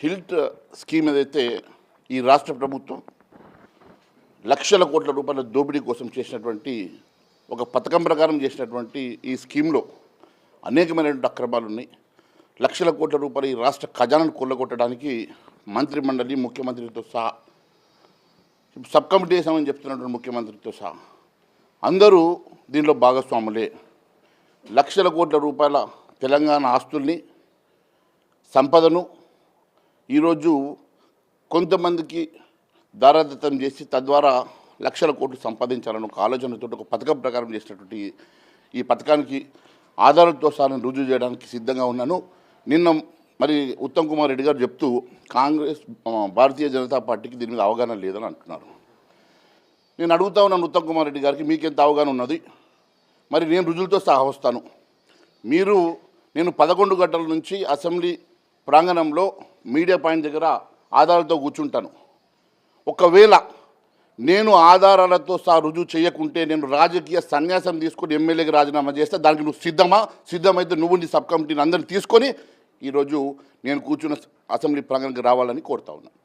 HILT scheme ఏదైతే ఈ రాష్ట్ర ప్రభుత్వం లక్షల కోట్ల రూపాయల దోపిడీ కోసం చేసినటువంటి ఒక పథకం ప్రకారం చేసినటువంటి ఈ స్కీమ్లో అనేకమైనటువంటి అక్రమాలు ఉన్నాయి. లక్షల కోట్ల రూపాయలు ఈ రాష్ట్ర ఖజానాను కొల్లగొట్టడానికి మంత్రి మండలి ముఖ్యమంత్రితో సహా సబ్ కమిటీ వేసామని చెప్తున్నటువంటి ముఖ్యమంత్రితో సహా అందరూ దీనిలో భాగస్వాములే. లక్షల కోట్ల రూపాయల తెలంగాణ ఆస్తుల్ని సంపదను ఈరోజు కొంతమందికి దారాదత్తం చేసి తద్వారా లక్షల కోట్లు సంపాదించాలని ఒక ఆలోచనతో ఒక పథకం ప్రకారం చేసినటువంటి ఈ పథకానికి ఆధారాలతో సహా నేను రుజువు చేయడానికి సిద్ధంగా ఉన్నాను. నిన్న మరి ఉత్తమ్ కుమార్ రెడ్డి గారు చెప్తూ కాంగ్రెస్ భారతీయ జనతా పార్టీకి దీని మీద అవగాహన లేదని అంటున్నారు. నేను అడుగుతా ఉన్నాను ఉత్తమ్ కుమార్ రెడ్డి గారికి మీకెంత అవగాహన ఉన్నది? మరి నేను రుజువులతో సహా వస్తాను. మీరు నేను పదకొండు గంటల నుంచి అసెంబ్లీ ప్రాంగణంలో మీడియా పాయింట్ దగ్గర ఆధారాలతో కూర్చుంటాను. ఒకవేళ నేను ఆధారాలతో సా రుజువు చేయకుంటే నేను రాజకీయ సన్యాసం తీసుకొని ఎమ్మెల్యేకి రాజీనామా చేస్తే దానికి నువ్వు సిద్ధమా? సిద్ధమైతే నువ్వు నీ సబ్ కమిటీని అందరిని తీసుకొని ఈరోజు నేను కూర్చున్న అసెంబ్లీ ప్రాంగణానికి రావాలని కోరుతా ఉన్నాను.